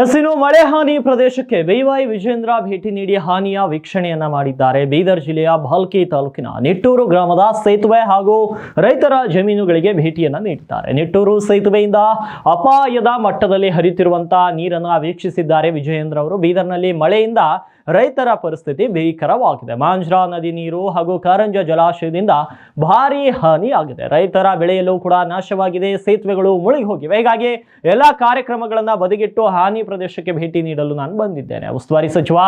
S ಮಳೆ ಹಾನಿ ಪ್ರದೇಶಕ್ಕೆ ಬಿವೈ ವಿಜೇಂದ್ರ ಭೇಟಿ ನೀಡಿ ಹಾನಿಯ ವೀಕ್ಷಣೆಯನ್ನ ಮಾಡಿದ್ದಾರೆ. ಬೀದರ್ ಜಿಲ್ಲೆಯ ಭಾಲ್ಕಿ ತಾಲೂಕಿನ ನಿಟ್ಟೂರು ಗ್ರಾಮದ ಸೇತುವೆ ಹಾಗೂ ರೈತರ ಜಮೀನುಗಳಿಗೆ ಭೇಟಿಯನ್ನ ನೀಡಿದ್ದಾರೆ. ನಿಟ್ಟೂರು ಸೇತುವೆಯಿಂದ ಅಪಾಯದ ಮಟ್ಟದಲ್ಲಿ ಹರಿಯುತ್ತಿರುವಂತಹ ನೀರನ್ನು ವೀಕ್ಷಿಸಿದ್ದಾರೆ ವಿಜಯೇಂದ್ರ ಅವರು. ಬೀದರ್ನಲ್ಲಿ ಮಳೆಯಿಂದ ರೈತರ ಪರಿಸ್ಥಿತಿ ಭೀಕರವಾಗಿದೆ. ಮಾಂಜ್ರಾ ನದಿ ನೀರು ಹಾಗೂ ಕಾರಂಜ ಜಲಾಶಯದಿಂದ ಭಾರಿ ಹಾನಿಯಾಗಿದೆ. ರೈತರ ಬೆಳೆಯಲು ಕೂಡ ನಾಶವಾಗಿದೆ. ಸೇತುವೆಗಳು ಮುಳುಗಿ ಹೋಗಿವೆ ಹೀಗಾಗಿ ಎಲ್ಲ ಕಾರ್ಯಕ್ರಮಗಳನ್ನ ಬದಿಗಿಟ್ಟು ಹಾನಿ ಪ್ರದೇಶಕ್ಕೆ ಭೇಟಿ ನೀಡಲು ನಾನು ಬಂದಿದ್ದೇನೆ. ಉಸ್ತುವಾರಿ ಸಚಿವ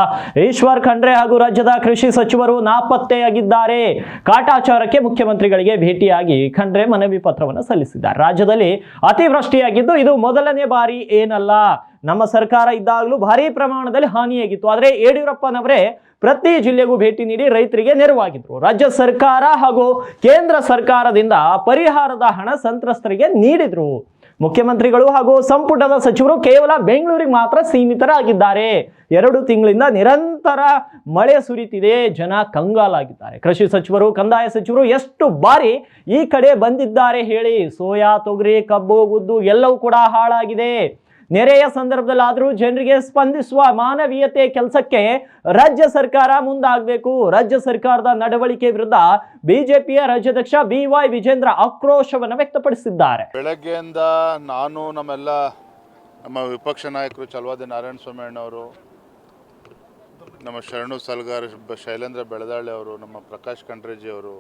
ಈಶ್ವರ್ ಖಂಡ್ರೆ ಹಾಗೂ ರಾಜ್ಯದ ಕೃಷಿ ಸಚಿವರು ನಾಪತ್ತೆಯಾಗಿದ್ದಾರೆ. ಕಾಟಾಚಾರಕ್ಕೆ ಮುಖ್ಯಮಂತ್ರಿಗಳಿಗೆ ಭೇಟಿಯಾಗಿ ಖಂಡ್ರೆ ಮನವಿ ಪತ್ರವನ್ನು ಸಲ್ಲಿಸಿದ್ದಾರೆ. ರಾಜ್ಯದಲ್ಲಿ ಅತಿವೃಷ್ಟಿಯಾಗಿದ್ದು ಇದು ಮೊದಲನೇ ಬಾರಿ ಏನಲ್ಲ. ನಮ್ಮ ಸರ್ಕಾರ ಇದ್ದಾಗಲೂ ಭಾರಿ ಪ್ರಮಾಣದಲ್ಲಿ ಹಾನಿಯಾಗಿತ್ತು. ಆದರೆ ಯಡಿಯೂರಪ್ಪನವರೇ ಪ್ರತಿ ಜಿಲ್ಲೆಗೂ ಭೇಟಿ ನೀಡಿ ರೈತರಿಗೆ ನೆರವಾಗಿದ್ರು. ರಾಜ್ಯ ಸರ್ಕಾರ ಹಾಗೂ ಕೇಂದ್ರ ಸರ್ಕಾರದಿಂದ ಪರಿಹಾರದ ಹಣ ಸಂತ್ರಸ್ತರಿಗೆ ನೀಡಿದ್ರು. ಮುಖ್ಯಮಂತ್ರಿಗಳು ಹಾಗೂ ಸಂಪುಟದ ಸಚಿವರು ಕೇವಲ ಬೆಂಗಳೂರಿಗೆ ಮಾತ್ರ ಸೀಮಿತರಾಗಿದ್ದಾರೆ. ಎರಡು ತಿಂಗಳಿಂದ ನಿರಂತರ ಮಳೆ ಸುರಿತಿದೆ. ಜನ ಕಂಗಾಲಾಗಿದ್ದಾರೆ. ಕೃಷಿ ಸಚಿವರು, ಕಂದಾಯ ಸಚಿವರು ಎಷ್ಟು ಬಾರಿ ಈ ಕಡೆ ಬಂದಿದ್ದಾರೆ ಹೇಳಿ. ಸೋಯಾ, ತೊಗರಿ, ಕಬ್ಬು, ಉದ್ದು ಎಲ್ಲವೂ ಕೂಡ ಹಾಳಾಗಿದೆ. ನೆರೆಯ ಸಂದರ್ಭದಲ್ಲಾದರೂ ಜನರಿಗೆ ಸ್ಪಂದಿಸುವ ಮಾನವೀಯತೆ ಕೆಲಸಕ್ಕೆ ರಾಜ್ಯ ಸರ್ಕಾರ ಮುಂದಾಗಬೇಕು. ರಾಜ್ಯ ಸರ್ಕಾರದ ನಡವಳಿಕೆ ವಿರುದ್ಧ ಬಿಜೆಪಿಯ ರಾಜ್ಯಾಧ್ಯಕ್ಷ ಬಿ ವೈ ವಿಜೇಂದ್ರ ಆಕ್ರೋಶವನ್ನು ವ್ಯಕ್ತಪಡಿಸಿದ್ದಾರೆ. ಬೆಳಗ್ಗೆಯಿಂದ ನಾನು ನಮ್ಮೆಲ್ಲ ನಮ್ಮ ವಿಪಕ್ಷ ನಾಯಕರು ಚಲವಾದಿ ನಾರಾಯಣ ಅಣ್ಣವರು, ನಮ್ಮ ಶರಣು ಸಲ್ಗಾರ್ ಶೈಲೇಂದ್ರ ಬೆಳದಾಳೆ ಅವರು, ನಮ್ಮ ಪ್ರಕಾಶ್ ಖಂಡ್ರೇಜಿ ಅವರು,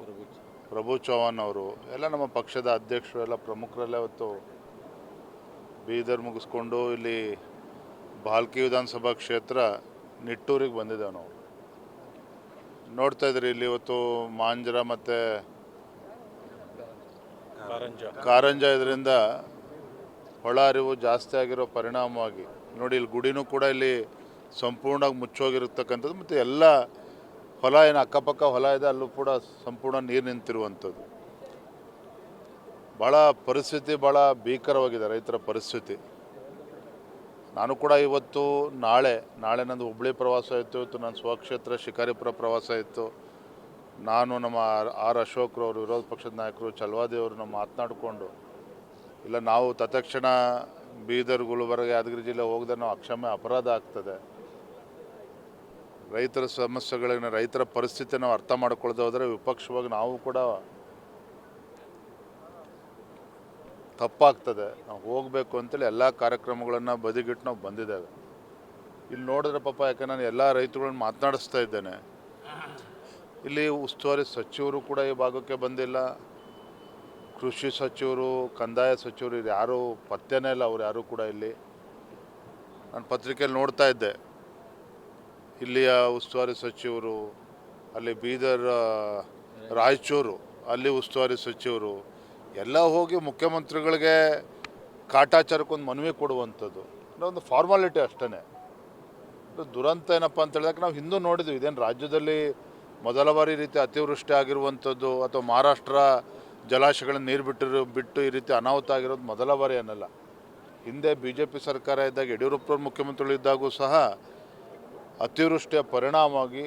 ಪ್ರಭು ಚೌಹಾಣ್ ಅವರು, ಎಲ್ಲ ನಮ್ಮ ಪಕ್ಷದ ಅಧ್ಯಕ್ಷರು, ಎಲ್ಲ ಪ್ರಮುಖರೆಲ್ಲ ಇವತ್ತು ಬೀದರ್ ಮುಗಿಸ್ಕೊಂಡು ಇಲ್ಲಿ ಬಾಲ್ಕಿ ವಿಧಾನಸಭಾ ಕ್ಷೇತ್ರ ನಿಟ್ಟೂರಿಗೆ ಬಂದಿದ್ದೇವೆ ನಾವು. ನೋಡ್ತಾ ಇದ್ರಿ ಇಲ್ಲಿ ಇವತ್ತು ಮಾಂಜರ ಮತ್ತು ಕಾರಂಜ. ಇದರಿಂದ ಒಳ ಅರಿವು ಜಾಸ್ತಿ ಆಗಿರೋ ಪರಿಣಾಮವಾಗಿ ನೋಡಿ ಇಲ್ಲಿ ಗುಡಿನೂ ಕೂಡ ಇಲ್ಲಿ ಸಂಪೂರ್ಣವಾಗಿ ಮುಚ್ಚೋಗಿರತಕ್ಕಂಥದ್ದು ಮತ್ತು ಎಲ್ಲ ಹೊಲ ಏನು ಅಕ್ಕಪಕ್ಕ ಹೊಲ ಇದೆ ಅಲ್ಲೂ ಕೂಡ ಸಂಪೂರ್ಣ ನೀರು ನಿಂತಿರುವಂಥದ್ದು. ಭಾಳ ಪರಿಸ್ಥಿತಿ ಭಾಳ ಭೀಕರವಾಗಿದೆ ರೈತರ ಪರಿಸ್ಥಿತಿ. ನಾನು ಕೂಡ ಇವತ್ತು ನಾಳೆ ನಾಳೆ ನಂದು ಹುಬ್ಬಳ್ಳಿ ಪ್ರವಾಸ ಇತ್ತು, ಇವತ್ತು ನನ್ನ ಸ್ವಕ್ಷೇತ್ರ ಶಿಕಾರಿಪುರ ಪ್ರವಾಸ ಇತ್ತು. ನಾನು ನಮ್ಮ ಆರ್- ಅಶೋಕ್ರವರು ವಿರೋಧ ಪಕ್ಷದ ನಾಯಕರು ಚಲವಾದಿ ಅವರು ನಮ್ಮ ಮಾತನಾಡಿಕೊಂಡು, ಇಲ್ಲ ನಾವು ತತ್ಕ್ಷಣ ಬೀದರ್, ಗುಲ್ಬರ್ಗ, ಯಾದಗಿರಿ ಜಿಲ್ಲೆ ಹೋಗದೆ ನಾವು ಅಕ್ಷಮ್ಯ ಅಪರಾಧ ಆಗ್ತದೆ. ರೈತರ ಸಮಸ್ಯೆಗಳನ್ನ, ರೈತರ ಪರಿಸ್ಥಿತಿ ಅರ್ಥ ಮಾಡ್ಕೊಳ್ದೆ ಹೋದರೆ ವಿಪಕ್ಷವಾಗಿ ನಾವು ಕೂಡ ತಪ್ಪಾಗ್ತದೆ. ನಾವು ಹೋಗಬೇಕು ಅಂತೇಳಿ ಎಲ್ಲ ಕಾರ್ಯಕ್ರಮಗಳನ್ನು ಬದಿಗಿಟ್ಟು ನಾವು ಬಂದಿದ್ದೇವೆ. ಇಲ್ಲಿ ನೋಡಿದ್ರೆ ಪಾಪ ಯಾಕೆ ನಾನು ಎಲ್ಲ ರೈತರುಗಳನ್ನ ಮಾತನಾಡಿಸ್ತಾ ಇದ್ದೇನೆ. ಇಲ್ಲಿ ಉಸ್ತುವಾರಿ ಸಚಿವರು ಕೂಡ ಈ ಭಾಗಕ್ಕೆ ಬಂದಿಲ್ಲ. ಕೃಷಿ ಸಚಿವರು, ಕಂದಾಯ ಸಚಿವರು ಇದು ಯಾರೂ ಪತ್ತೆನೇ ಇಲ್ಲ, ಅವ್ರು ಯಾರೂ ಕೂಡ ಇಲ್ಲಿ. ನಾನು ಪತ್ರಿಕೆಯಲ್ಲಿ ನೋಡ್ತಾ ಇದ್ದೆ. ಇಲ್ಲಿಯ ಉಸ್ತುವಾರಿ ಸಚಿವರು, ಅಲ್ಲಿ ಬೀದರ್, ರಾಯಚೂರು, ಅಲ್ಲಿ ಉಸ್ತುವಾರಿ ಸಚಿವರು ಎಲ್ಲ ಹೋಗಿ ಮುಖ್ಯಮಂತ್ರಿಗಳಿಗೆ ಕಾಟಾಚಾರಕ್ಕೊಂದು ಮನವಿ ಕೊಡುವಂಥದ್ದು. ಒಂದು ಫಾರ್ಮಾಲಿಟಿ ಅಷ್ಟೇ ದುರಂತ ಏನಪ್ಪ ಅಂತ ಹೇಳಿದಾಗ ನಾವು ಹಿಂದೂ ನೋಡಿದ್ವಿ. ಇದೇನು ರಾಜ್ಯದಲ್ಲಿ ಮೊದಲ ಬಾರಿ ರೀತಿ ಅತಿವೃಷ್ಟಿ ಆಗಿರುವಂಥದ್ದು ಅಥವಾ ಮಹಾರಾಷ್ಟ್ರ ಜಲಾಶಯಗಳನ್ನ ನೀರು ಬಿಟ್ಟಿರೋ, ಬಿಟ್ಟು ಈ ರೀತಿ ಅನಾಹುತ ಆಗಿರೋದು ಮೊದಲ ಬಾರಿ ಏನಲ್ಲ ಹಿಂದೆ ಬಿ ಜೆ ಪಿ ಸರ್ಕಾರ ಇದ್ದಾಗ ಯಡಿಯೂರಪ್ಪರವ್ರು ಮುಖ್ಯಮಂತ್ರಿಗಳು ಇದ್ದಾಗೂ ಸಹ ಅತಿವೃಷ್ಟಿಯ ಪರಿಣಾಮವಾಗಿ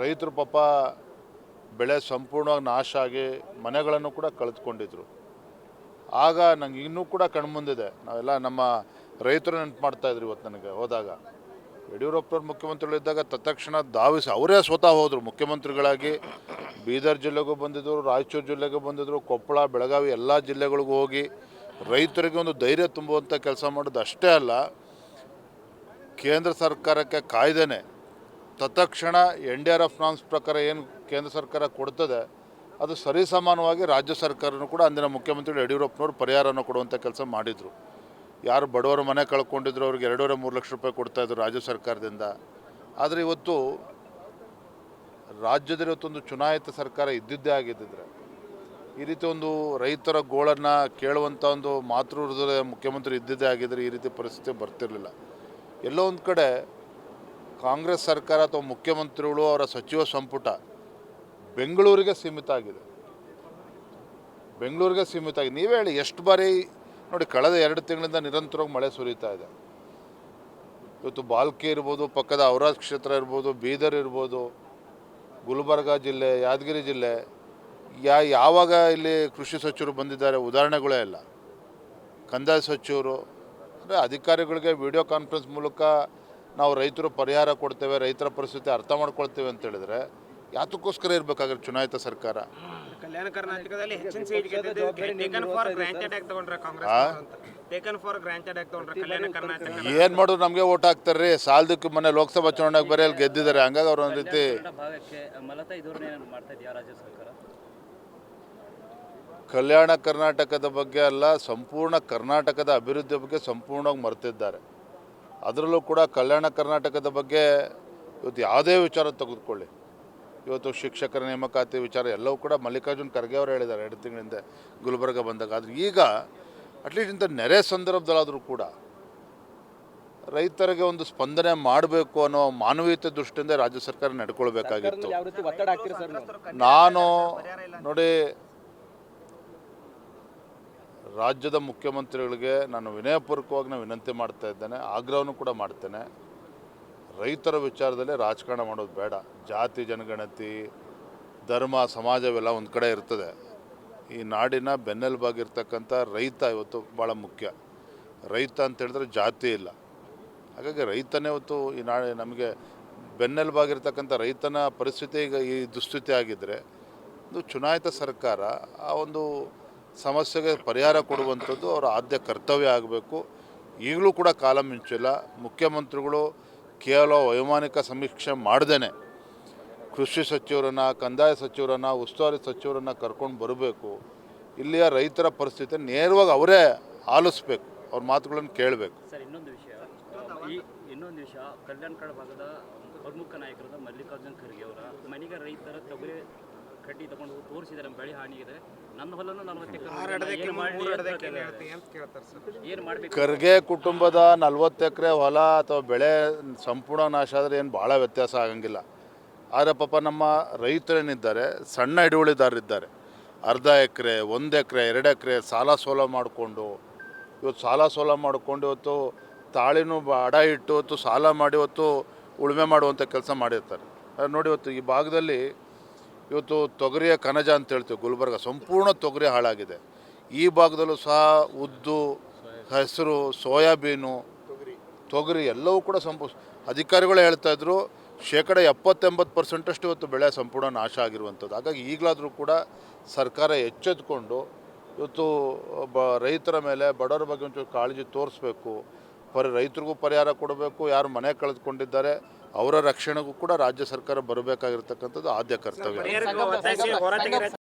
ರೈತರು ಪಾಪ ಬೆಳೆ ಸಂಪೂರ್ಣವಾಗಿ ನಾಶ ಆಗಿ ಮನೆಗಳನ್ನು ಕೂಡ ಕಳೆದುಕೊಂಡಿದ್ರು. ಆಗ ನಂಗೆ ಇನ್ನೂ ಕೂಡ ಕಣ್ಮುಂದಿದೆ ನಾವೆಲ್ಲ ನಮ್ಮ ರೈತರು ನೆನಪು ಮಾಡ್ತಾ ಇದ್ರು ಇವತ್ತು ನನಗೆ ಹೋದಾಗ. ಯಡಿಯೂರಪ್ಪರವ್ರು ಮುಖ್ಯಮಂತ್ರಿಗಳಿದ್ದಾಗ ತತ್ಕ್ಷಣ ಧಾವಿಸಿ ಅವರೇ ಸ್ವತಃ ಹೋದರು. ಮುಖ್ಯಮಂತ್ರಿಗಳಾಗಿ ಬೀದರ್ ಜಿಲ್ಲೆಗೂ ಬಂದಿದ್ದರು ರಾಯಚೂರು ಜಿಲ್ಲೆಗೂ ಬಂದಿದ್ದರು ಕೊಪ್ಪಳ, ಬೆಳಗಾವಿ ಎಲ್ಲ ಜಿಲ್ಲೆಗಳಿಗೂ ಹೋಗಿ ರೈತರಿಗೆ ಒಂದು ಧೈರ್ಯ ತುಂಬುವಂಥ ಕೆಲಸ ಮಾಡೋದು ಅಷ್ಟೇ ಅಲ್ಲ, ಕೇಂದ್ರ ಸರ್ಕಾರಕ್ಕೆ ಕಾಯ್ದೆನೆ. ತತ್ಕ್ಷಣ N D R F norms ಪ್ರಕಾರ ಏನು ಕೇಂದ್ರ ಸರ್ಕಾರ ಕೊಡ್ತದೆ, ಅದು ಸರಿಸಮಾನವಾಗಿ ರಾಜ್ಯ ಸರ್ಕಾರನೂ ಕೂಡ ಅಂದಿನ ಮುಖ್ಯಮಂತ್ರಿ ಯಡಿಯೂರಪ್ಪನವರು ಪರಿಹಾರನ ಕೊಡುವಂಥ ಕೆಲಸ ಮಾಡಿದರು. ಯಾರು ಬಡವರು ಮನೆ ಕಳ್ಕೊಂಡಿದ್ರು, ಅವ್ರಿಗೆ ಎರಡೂವರೆ ಮೂರು ಲಕ್ಷ ರೂಪಾಯಿ ಕೊಡ್ತಾಯಿದ್ರು ರಾಜ್ಯ ಸರ್ಕಾರದಿಂದ. ಆದರೆ ಇವತ್ತು ರಾಜ್ಯದಲ್ಲಿ ಇವತ್ತೊಂದು ಚುನಾಯಿತ ಸರ್ಕಾರ ಇದ್ದಿದ್ದೇ ಆಗಿದ್ದಿದ್ರೆ, ಈ ರೀತಿ ಒಂದು ರೈತರ ಗೋಳನ್ನು ಕೇಳುವಂಥ ಒಂದು ಮಾತೃ ಮುಖ್ಯಮಂತ್ರಿ ಇದ್ದಿದ್ದೇ ಆಗಿದ್ದರೆ ಈ ರೀತಿ ಪರಿಸ್ಥಿತಿ ಬರ್ತಿರಲಿಲ್ಲ. ಎಲ್ಲೋ ಒಂದು ಕಡೆ ಕಾಂಗ್ರೆಸ್ ಸರ್ಕಾರ ಅಥವಾ ಮುಖ್ಯಮಂತ್ರಿಗಳು ಅವರ ಸಚಿವ ಸಂಪುಟ ಬೆಂಗಳೂರಿಗೆ ಸೀಮಿತ ಆಗಿದೆ. ಬೆಂಗಳೂರಿಗೆ ಸೀಮಿತ ಆಗಿದೆ. ನೀವೇ ಹೇಳಿ, ಎಷ್ಟು ಬಾರಿ ನೋಡಿ ಕಳೆದ ಎರಡು ತಿಂಗಳಿಂದ ನಿರಂತರವಾಗಿ ಮಳೆ ಸುರಿತಾ ಇದೆ. ಇವತ್ತು ಬಾಲ್ಕಿ ಇರ್ಬೋದು, ಪಕ್ಕದ ಔರಾಜ್ ಕ್ಷೇತ್ರ ಇರ್ಬೋದು, ಬೀದರ್ ಇರ್ಬೋದು, ಗುಲ್ಬರ್ಗ ಜಿಲ್ಲೆ, ಯಾದಗಿರಿ ಜಿಲ್ಲೆ, ಯಾ ಯಾವಾಗ ಇಲ್ಲಿ ಕೃಷಿ ಸಚಿವರು ಬಂದಿದ್ದಾರೆ ಉದಾಹರಣೆಗಳೇ ಇಲ್ಲ. ಕಂದಾಯ ಸಚಿವರು, ಅಂದರೆ ಅಧಿಕಾರಿಗಳಿಗೆ ವಿಡಿಯೋ ಕಾನ್ಫರೆನ್ಸ್ ಮೂಲಕ ನಾವು ರೈತರು ಪರಿಹಾರ ಕೊಡ್ತೇವೆ, ರೈತರ ಪರಿಸ್ಥಿತಿ ಅರ್ಥ ಮಾಡ್ಕೊಳ್ತೇವೆ ಅಂತ ಹೇಳಿದ್ರೆ ಯಾತಕ್ಕೋಸ್ಕರ ಇರಬೇಕಾಗಿರೋ ಚುನಾಯಿತ ಸರ್ಕಾರ? ಕಲ್ಯಾಣ ಕರ್ನಾಟಕದಲ್ಲಿ ಹೆಚ್ಚಿನ ಸೀಟ್ ಟೇಕನ್ ಫಾರ್ ಗ್ರಾಂಟೆಡ್ ಆಗಿ ತಗೊಂಡ್ರೆ ಕಾಂಗ್ರೆಸ್ ಅಂತ. ಟೇಕನ್ ಫಾರ್ ಗ್ರಾಂಟೆಡ್ ಆಗಿ ತಗೊಂಡ್ರೆ ಕಲ್ಯಾಣ ಕರ್ನಾಟಕ ಏನು ಮಾಡೋದು ನಮಗೆ ಓಟ್ ಹಾಕ್ತಾರ್ರಿ ಸಾಲದಕ್ಕೆ ಮೊನ್ನೆ ಲೋಕಸಭಾ ಚುನಾವಣೆಗೆ ಬರೀ ಅಲ್ಲಿ ಗೆದ್ದಿದ್ದಾರೆ. ಹಂಗಾಗಿ ಅವ್ರ ಒಂದು ರೀತಿ ಕನ್ನಡ ಭಾಗಕ್ಕೆ ಮಲತಾ ಧೋರಣೆ ಮಾಡ್ತಾ ಇದೆಯಾ ರಾಜ್ಯ ಸರ್ಕಾರ? ಕಲ್ಯಾಣ ಕರ್ನಾಟಕದ ಬಗ್ಗೆ ಅಲ್ಲ ಸಂಪೂರ್ಣ ಕರ್ನಾಟಕದ ಅಭಿವೃದ್ಧಿ ಬಗ್ಗೆ ಸಂಪೂರ್ಣವಾಗಿ ಮರೆತಿದ್ದಾರೆ. ಅದರಲ್ಲೂ ಕೂಡ ಕಲ್ಯಾಣ ಕರ್ನಾಟಕದ ಬಗ್ಗೆ ಇವತ್ತು ಯಾವುದೇ ವಿಚಾರ ತೆಗೆದುಕೊಳ್ಳಿ. ಇವತ್ತು ಶಿಕ್ಷಕರ ನೇಮಕಾತಿ ವಿಚಾರ ಎಲ್ಲವೂ ಕೂಡ ಮಲ್ಲಿಕಾರ್ಜುನ್ ಖರ್ಗೆ ಅವರು ಹೇಳಿದ್ದಾರೆ ಎರಡು ತಿಂಗಳಿಂದ ಗುಲ್ಬರ್ಗ ಬಂದಾಗ. ಆದರೆ ಈಗ ಅಟ್ಲೀಸ್ಟ್ ಇಂಥ ನೆರೆ ಸಂದರ್ಭದಲ್ಲಾದರೂ ಕೂಡ ರೈತರಿಗೆ ಒಂದು ಸ್ಪಂದನೆ ಮಾಡಬೇಕು ಅನ್ನೋ ಮಾನವೀಯತೆ ದೃಷ್ಟಿಯಿಂದ ರಾಜ್ಯ ಸರ್ಕಾರ ನಡ್ಕೊಳ್ಬೇಕಾಗಿತ್ತು. ನಾನು ನೋಡಿ ರಾಜ್ಯದ ಮುಖ್ಯಮಂತ್ರಿಗಳಿಗೆ ನಾನು ವಿನಯಪೂರ್ವಕವಾಗಿ ನಾನು ವಿನಂತಿ ಮಾಡ್ತಾ ಇದ್ದೇನೆ ಆಗ್ರಹವನ್ನು ಕೂಡ ಮಾಡ್ತೇನೆ. ರೈತರ ವಿಚಾರದಲ್ಲಿ ರಾಜಕಾರಣ ಮಾಡೋದು ಬೇಡ. ಜಾತಿ, ಜನಗಣತಿ, ಧರ್ಮ, ಸಮಾಜವೆಲ್ಲ ಒಂದು ಕಡೆ ಇರ್ತದೆ. ಈ ನಾಡಿನ ಬೆನ್ನೆಲುಬಾಗಿರ್ತಕ್ಕಂಥ ರೈತ ಇವತ್ತು ಭಾಳ ಮುಖ್ಯ. ರೈತ ಅಂತ ಹೇಳಿದ್ರೆ ಜಾತಿ ಇಲ್ಲ. ಹಾಗಾಗಿ ರೈತನೇ ಇವತ್ತು ಈ ನಾಳೆ ನಮಗೆ ಬೆನ್ನೆಲುಬಾಗಿರ್ತಕ್ಕಂಥ ರೈತನ ಪರಿಸ್ಥಿತಿ ಈಗ ಈ ದುಸ್ಥಿತಿ ಆಗಿದ್ದರೆ ಒಂದು ಚುನಾಯಿತ ಸರ್ಕಾರ ಆ ಒಂದು ಸಮಸ್ಯೆಗೆ ಪರಿಹಾರ ಕೊಡುವಂಥದ್ದು ಅವರ ಆದ್ಯ ಕರ್ತವ್ಯ ಆಗಬೇಕು. ಈಗಲೂ ಕೂಡ ಕಾಲ ಮಿಂಚಿಲ್ಲ. ಮುಖ್ಯಮಂತ್ರಿಗಳು ಕೇವಲ ವೈಮಾನಿಕ ಸಮೀಕ್ಷೆ ಮಾಡ್ದೇ ಕೃಷಿ ಸಚಿವರನ್ನು, ಕಂದಾಯ ಸಚಿವರನ್ನು, ಉಸ್ತುವಾರಿ ಸಚಿವರನ್ನು ಕರ್ಕೊಂಡು ಬರಬೇಕು. ಇಲ್ಲಿಯ ರೈತರ ಪರಿಸ್ಥಿತಿ ನೇರವಾಗಿ ಅವರೇ ಆಲಿಸ್ಬೇಕು. ಅವ್ರ ಮಾತುಗಳನ್ನು ಕೇಳಬೇಕು. ಸರ್, ಇನ್ನೊಂದು ವಿಷಯ. ಇನ್ನೊಂದು ವಿಷಯ, ಕಲ್ಯಾಣ ಭಾಗದ ಪ್ರಮುಖ ನಾಯಕರಾದ ಮಲ್ಲಿಕಾರ್ಜುನ್ ಖರ್ಗೆ ಅವರ, ಮನೆಗೆ ರೈತರ ತೊಗರಿ ಕಡ್ಡಿ ತಗೊಂಡು ಹೋಗಿ ತೋರಿಸಿದ್ದಾರೆ ಬೆಳೆ ಹಾನಿಗಿದೆ. ನನ್ನ ಹೊಲನ್ನು ಅಡದಕ್ಕೆ ಏನು ಮಾಡಬೇಕು? ಖರ್ಗೆ ಕುಟುಂಬದ ನಲ್ವತ್ತು ಎಕರೆ ಹೊಲ ಅಥವಾ ಬೆಳೆ ಸಂಪೂರ್ಣ ನಾಶ ಆದರೆ ಏನು ಭಾಳ ವ್ಯತ್ಯಾಸ ಆಗಂಗಿಲ್ಲ. ಆದರೆ ಪಾಪ ನಮ್ಮ ರೈತರೇನಿದ್ದಾರೆ ಸಣ್ಣ ಹಿಡುವಳಿದಾರರಿದ್ದಾರೆ ಅರ್ಧ ಎಕರೆ ಒಂದು ಎಕರೆ ಎರಡು ಎಕರೆ ಸಾಲ ಸೋಲ ಮಾಡಿಕೊಂಡು ಇವತ್ತು ಸಾಲ ಸೋಲ ಮಾಡಿಕೊಂಡು ಇವತ್ತು ತಾಳಿನೂ ಬ- ಅಡ ಇಟ್ಟು ಇವತ್ತು ಸಾಲ ಮಾಡಿ ಇವತ್ತು ಉಳುಮೆ ಮಾಡುವಂಥ ಕೆಲಸ ಮಾಡಿರ್ತಾರೆ. ನೋಡಿ ಇವತ್ತು ಈ ಭಾಗದಲ್ಲಿ ಇವತ್ತು ತೊಗರಿಯ ಕನಜ ಅಂತ ಹೇಳ್ತೀವಿ, ಗುಲ್ಬರ್ಗ. ಸಂಪೂರ್ಣ ತೊಗರಿ ಹಾಳಾಗಿದೆ. ಈ ಭಾಗದಲ್ಲೂ ಸಹ ಉದ್ದು, ಹೆಸರು, ಸೋಯಾಬೀನು, ತೊಗರಿ ಎಲ್ಲವೂ ಕೂಡ ಸಂಪೂ, ಅಧಿಕಾರಿಗಳು ಹೇಳ್ತಾ ಇದ್ರು, ಶೇಕಡ ಎಪ್ಪತ್ತೆಂಬತ್ತು ಪರ್ಸೆಂಟಷ್ಟು ಇವತ್ತು ಬೆಳೆ ಸಂಪೂರ್ಣ ನಾಶ ಆಗಿರುವಂಥದ್ದು. ಹಾಗಾಗಿ ಈಗಲಾದರೂ ಕೂಡ ಸರ್ಕಾರ ಎಚ್ಚೆತ್ಕೊಂಡು ಇವತ್ತು, ಬ, ರೈತರ ಮೇಲೆ ಬಡವರ ಬಗ್ಗೆ ಒಂಚೂರು ಕಾಳಜಿ ತೋರಿಸ್ಬೇಕು. ಪರಿ, ರೈತರಿಗೂ ಪರಿಹಾರ ಕೊಡಬೇಕು. ಯಾರು ಮನೆ ಕಳೆದುಕೊಂಡಿದ್ದಾರೆ ಅವರ ರಕ್ಷಣೆಗೂ ಕೂಡ ರಾಜ್ಯ ಸರ್ಕಾರ ಬರಬೇಕಾಗಿರ್ತಕ್ಕಂಥದ್ದು ಆದ್ಯ ಕರ್ತವ್ಯ.